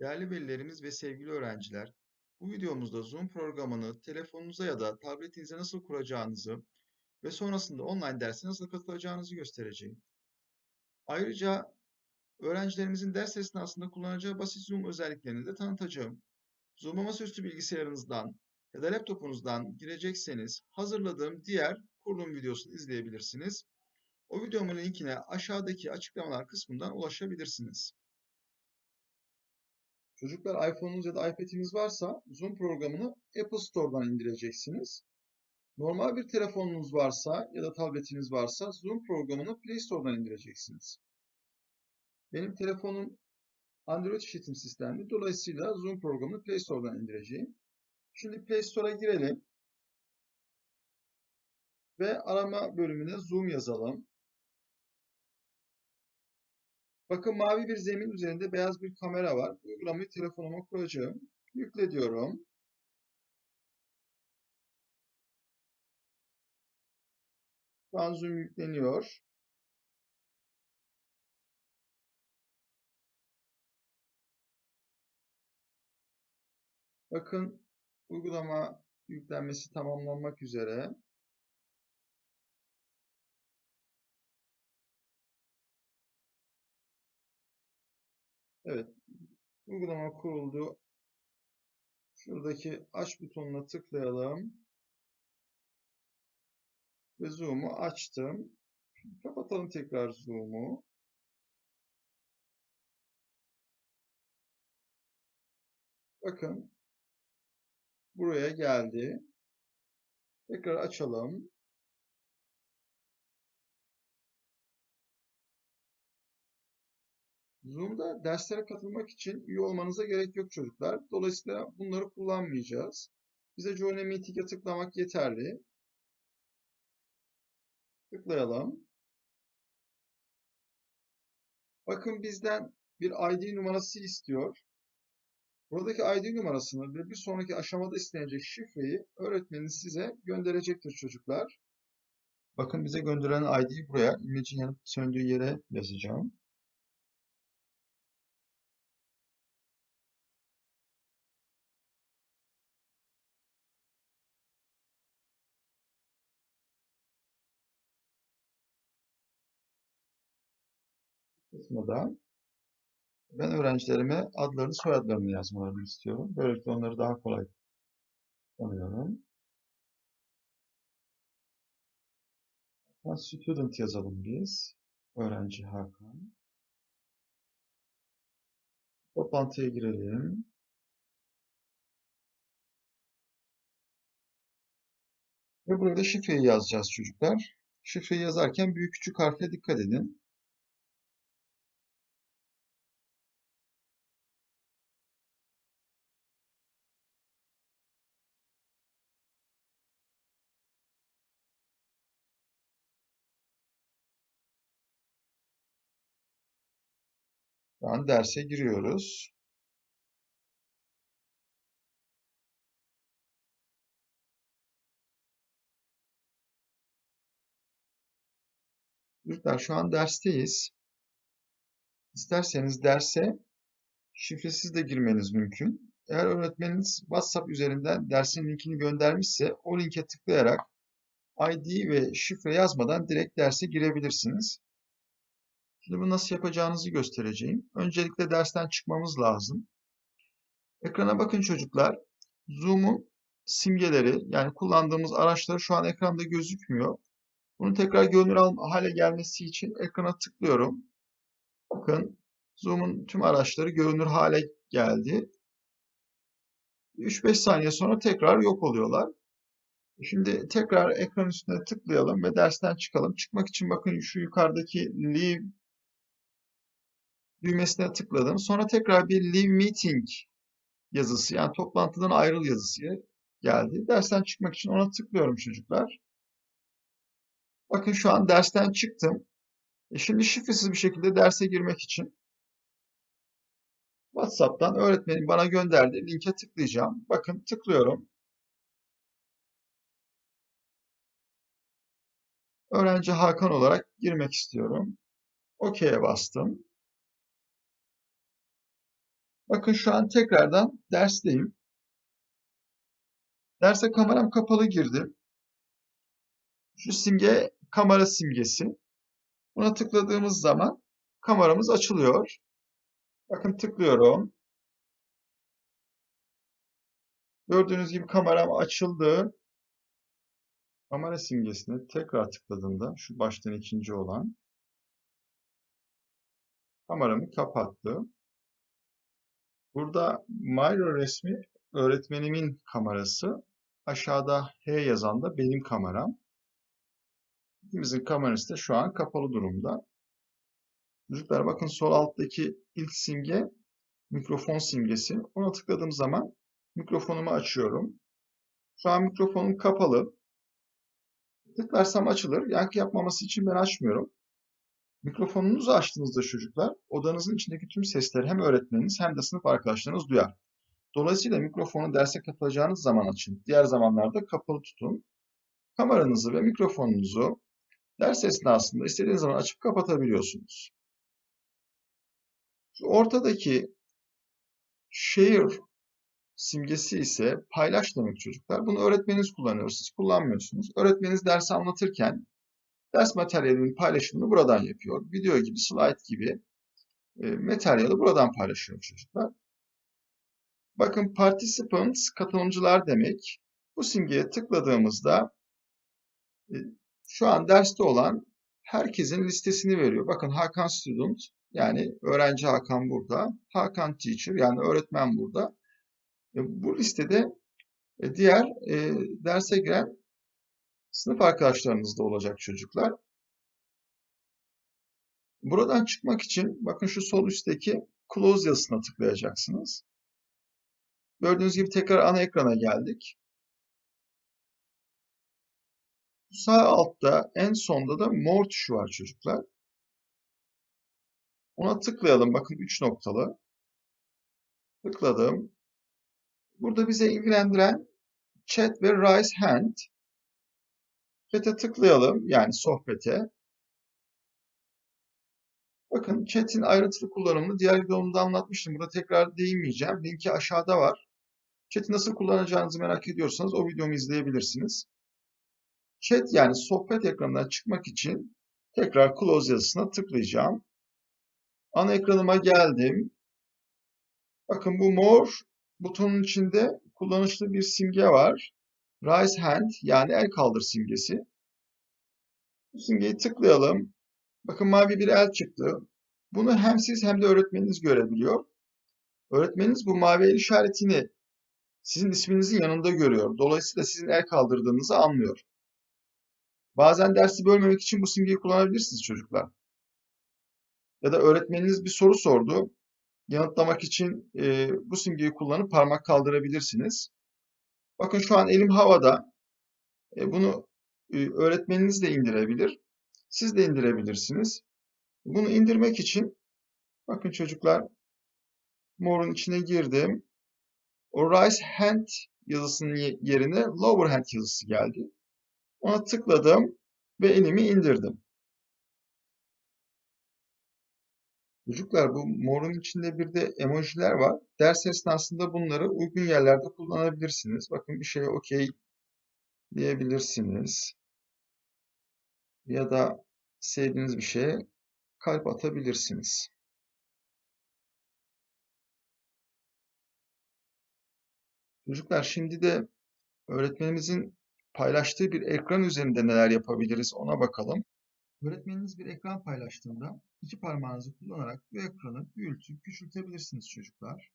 Değerli velilerimiz ve sevgili öğrenciler, bu videomuzda Zoom programını telefonunuza ya da tabletinize nasıl kuracağınızı ve sonrasında online derse nasıl katılacağınızı göstereceğim. Ayrıca öğrencilerimizin ders esnasında kullanacağı basit Zoom özelliklerini de tanıtacağım. Zoom'a masaüstü bilgisayarınızdan ya da laptopunuzdan girecekseniz hazırladığım diğer kurulum videosunu izleyebilirsiniz. O videomun linkine aşağıdaki açıklamalar kısmından ulaşabilirsiniz. Çocuklar iPhone'unuz ya da iPad'iniz varsa Zoom programını Apple Store'dan indireceksiniz. Normal bir telefonunuz varsa ya da tabletiniz varsa Zoom programını Play Store'dan indireceksiniz. Benim telefonum Android işletim sistemli. Dolayısıyla Zoom programını Play Store'dan indireceğim. Şimdi Play Store'a girelim. Ve arama bölümüne Zoom yazalım. Bakın mavi bir zemin üzerinde beyaz bir kamera var. Uygulamayı telefonuma kuracağım. Yükle diyorum. Şu an Zoom yükleniyor. Bakın uygulama yüklenmesi tamamlanmak üzere. Evet. Uygulama kuruldu. Şuradaki aç butonuna tıklayalım. Ve Zoom'u açtım. Kapatalım tekrar Zoom'u. Bakın. Buraya geldi. Tekrar açalım. Zoom'da derslere katılmak için üye olmanıza gerek yok çocuklar. Dolayısıyla bunları kullanmayacağız. Bize Join Meeting'e tıklamak yeterli. Tıklayalım. Bakın bizden bir ID numarası istiyor. Buradaki ID numarasını ve bir sonraki aşamada istenecek şifreyi öğretmeniniz size gönderecektir çocuklar. Bakın bize gönderilen ID'yi buraya, imlecin yanıp söndüğü yere yazacağım. Kısmında ben öğrencilerime adlarını, soyadlarını yazmalarını istiyorum. Böylelikle onları daha kolay tanıyorum. Student yazalım biz. Öğrenci Hakan. Toplantıya girelim. Ve burada şifreyi yazacağız çocuklar. Şifreyi yazarken büyük küçük harfle dikkat edin. Şu an derse giriyoruz. Çocuklar şu an dersteyiz. İsterseniz derse şifresiz de girmeniz mümkün. Eğer öğretmeniniz WhatsApp üzerinden dersin linkini göndermişse o linke tıklayarak ID ve şifre yazmadan direkt derse girebilirsiniz. Şimdi bunu nasıl yapacağınızı göstereceğim. Öncelikle dersten çıkmamız lazım. Ekrana bakın çocuklar. Zoom'un simgeleri yani kullandığımız araçları şu an ekranda gözükmüyor. Bunu tekrar görünür hale gelmesi için ekrana tıklıyorum. Bakın Zoom'un tüm araçları görünür hale geldi. 3-5 saniye sonra tekrar yok oluyorlar. Şimdi tekrar ekran üstüne tıklayalım ve dersten çıkalım. Çıkmak için bakın şu yukarıdaki Leave düğmesine tıkladım. Sonra tekrar bir Leave Meeting yazısı yani toplantıdan ayrıl yazısı geldi. Dersten çıkmak için ona tıklıyorum çocuklar. Bakın şu an dersten çıktım. E şimdi şifresiz bir şekilde derse girmek için WhatsApp'tan öğretmenim bana gönderdiği linke tıklayacağım. Bakın tıklıyorum. Öğrenci Hakan olarak girmek istiyorum. OK'ye bastım. Bakın şu an tekrardan dersteyim. Derse kameram kapalı girdim. Şu simge kamera simgesi. Buna tıkladığımız zaman kameramız açılıyor. Bakın tıklıyorum. Gördüğünüz gibi kameram açıldı. Kamera simgesine tekrar tıkladığımda şu baştan ikinci olan kameramı kapattı. Burada Miro resmi öğretmenimin kamerası. Aşağıda H yazan da benim kameram. İkimizin kamerası da şu an kapalı durumda. Çocuklar bakın sol alttaki ilk simge mikrofon simgesi. Ona tıkladığım zaman mikrofonumu açıyorum. Şu an mikrofonum kapalı. Tıklarsam açılır. Yankı yapmaması için ben açmıyorum. Mikrofonunuzu açtığınızda çocuklar odanızın içindeki tüm sesleri hem öğretmeniniz hem de sınıf arkadaşlarınız duyar. Dolayısıyla mikrofonu derse katılacağınız zaman açın. Diğer zamanlarda kapalı tutun. Kameranızı ve mikrofonunuzu ders esnasında istediğiniz zaman açıp kapatabiliyorsunuz. Şu ortadaki share simgesi ise paylaş demek çocuklar. Bunu öğretmeniniz kullanıyor, siz kullanmıyorsunuz. Öğretmeniniz dersi anlatırken ders materyalinin paylaşımını buradan yapıyor. Video gibi, slide gibi e, materyali buradan paylaşıyor çocuklar. Bakın participants katılımcılar demek. Bu simgeye tıkladığımızda e, şu an derste olan herkesin listesini veriyor. Bakın Hakan Student yani öğrenci Hakan burada. Hakan Teacher yani öğretmen burada. E, bu listede e, diğer derse giren sınıf arkadaşlarınız da olacak çocuklar. Buradan çıkmak için bakın şu sol üstteki close yazısına tıklayacaksınız. Gördüğünüz gibi tekrar ana ekrana geldik. Sağ altta en sonda da more tuşu var çocuklar. Ona tıklayalım. Bakın 3 noktalı. Tıkladım. Burada bize ilgilendiren chat ve raise hand. Chat'e tıklayalım. Yani sohbete. Bakın chat'in ayrıntılı kullanımını diğer videomda anlatmıştım. Burada tekrar değinmeyeceğim. Linki aşağıda var. Chat'i nasıl kullanacağınızı merak ediyorsanız o videomu izleyebilirsiniz. Chat yani sohbet ekranından çıkmak için tekrar close yazısına tıklayacağım. Ana ekranıma geldim. Bakın bu more butonun içinde kullanışlı bir simge var. Raise hand yani el kaldır simgesi. Bu simgeyi tıklayalım. Bakın mavi bir el çıktı. Bunu hem siz hem de öğretmeniniz görebiliyor. Öğretmeniniz bu mavi el işaretini sizin isminizin yanında görüyor. Dolayısıyla sizin el kaldırdığınızı anlıyor. Bazen dersi bölmemek için bu simgeyi kullanabilirsiniz çocuklar. Ya da öğretmeniniz bir soru sordu. Yanıtlamak için e, bu simgeyi kullanıp parmak kaldırabilirsiniz. Bakın şu an elim havada. E, bunu e, öğretmeniniz de indirebilir. Siz de indirebilirsiniz. Bunu indirmek için bakın çocuklar morun içine girdim. O raise hand yazısının yerine lower hand yazısı geldi. Ona tıkladım ve elimi indirdim. Çocuklar bu morun içinde bir de emojiler var. Ders esnasında bunları uygun yerlerde kullanabilirsiniz. Bakın bir şeye okey diyebilirsiniz. Ya da sevdiğiniz bir şeye kalp atabilirsiniz. Çocuklar şimdi de öğretmenimizin paylaştığı bir ekran üzerinde neler yapabiliriz ona bakalım. Öğretmeniniz bir ekran paylaştığında iki parmağınızı kullanarak bu ekranı büyütüp küçültebilirsiniz çocuklar.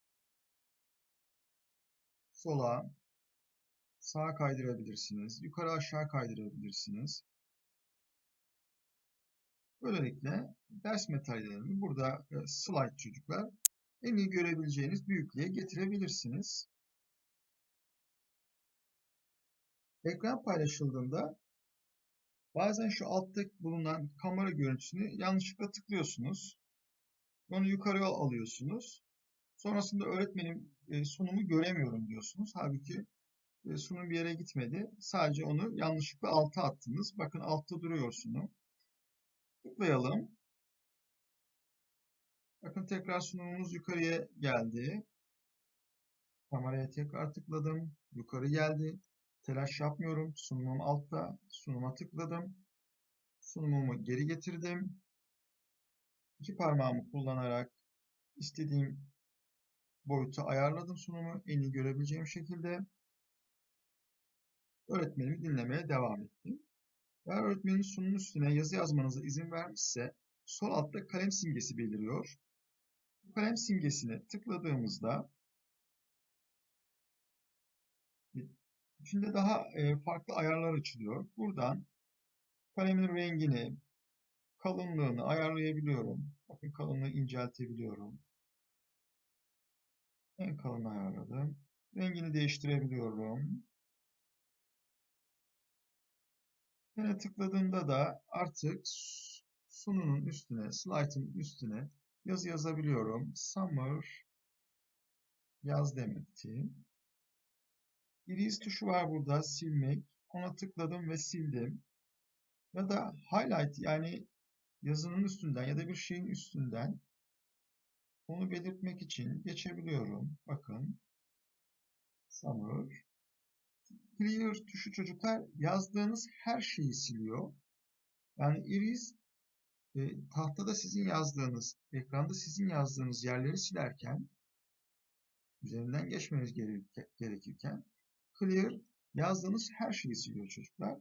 Sola, sağa kaydırabilirsiniz, yukarı aşağı kaydırabilirsiniz. Böylelikle ders materyalini burada e, slide çocuklar en iyi görebileceğiniz büyüklüğe getirebilirsiniz. Ekran paylaşıldığında bazen şu altta bulunan kamera görüntüsünü yanlışlıkla tıklıyorsunuz. Onu yukarıya alıyorsunuz. Sonrasında öğretmenim e, sunumu göremiyorum diyorsunuz. Halbuki e, sunum bir yere gitmedi. Sadece onu yanlışlıkla alta attınız. Bakın altta duruyor sunum. Tıklayalım. Bakın tekrar sunumumuz yukarıya geldi. Kameraya tekrar tıkladım. Yukarı geldi. Telaş yapmıyorum. Sunumum altta. Sunuma tıkladım. Sunumumu geri getirdim. İki parmağımı kullanarak istediğim boyutu ayarladım sunumu en iyi görebileceğim şekilde. Öğretmenimi dinlemeye devam ettim. Eğer öğretmeniniz sunumun üstüne yazı yazmanıza izin vermişse sol altta kalem simgesi beliriyor. Bu kalem simgesine tıkladığımızda içinde daha e, farklı ayarlar açılıyor. Buradan kalemin rengini, kalınlığını ayarlayabiliyorum. Bakın kalınlığı inceltebiliyorum. En kalın ayarladım. Rengini değiştirebiliyorum. Yine tıkladığımda da artık sununun üstüne, slide'ın üstüne yazı yazabiliyorum. Summer yaz demekti. Erase tuşu var burada silmek. Ona tıkladım ve sildim. Ya da highlight yani yazının üstünden ya da bir şeyin üstünden onu belirtmek için geçebiliyorum. Bakın. Summer. Clear tuşu çocuklar yazdığınız her şeyi siliyor. Yani erase e, tahtada sizin yazdığınız, ekranda sizin yazdığınız yerleri silerken üzerinden geçmeniz gerekirken clear yazdığınız her şeyi siliyor çocuklar.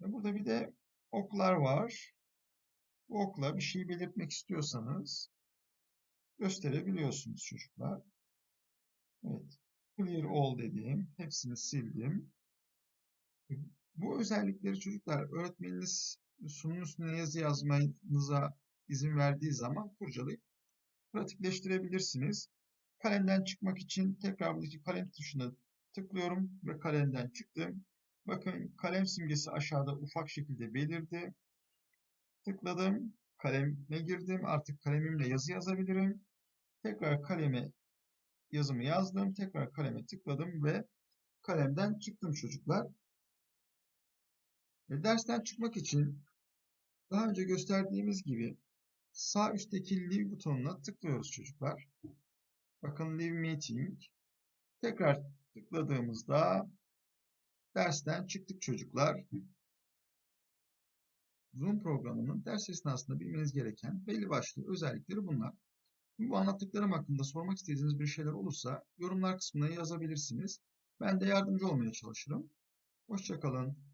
Ve burada bir de oklar var. Bu okla bir şey belirtmek istiyorsanız gösterebiliyorsunuz çocuklar. Evet. Clear all dediğim, hepsini sildim. Bu özellikleri çocuklar öğretmeniniz sunum üstüne yazı yazmanıza izin verdiği zaman kurcalayıp pratikleştirebilirsiniz. Kalemden çıkmak için tekrar buradaki kalem tuşuna tıklıyorum ve kalemden çıktım. Bakın kalem simgesi aşağıda ufak şekilde belirdi. Tıkladım, kaleme girdim. Artık kalemimle yazı yazabilirim. Tekrar kaleme yazımı yazdım. Tekrar kaleme tıkladım ve kalemden çıktım çocuklar. Ve dersten çıkmak için daha önce gösterdiğimiz gibi sağ üstteki Leave butonuna tıklıyoruz çocuklar. Bakın Leave Meeting. Tekrar tıkladığımızda dersten çıktık çocuklar. Zoom programının ders esnasında bilmeniz gereken belli başlı özellikleri bunlar. Bu anlattıklarım hakkında sormak istediğiniz bir şeyler olursa yorumlar kısmına yazabilirsiniz. Ben de yardımcı olmaya çalışırım. Hoşçakalın.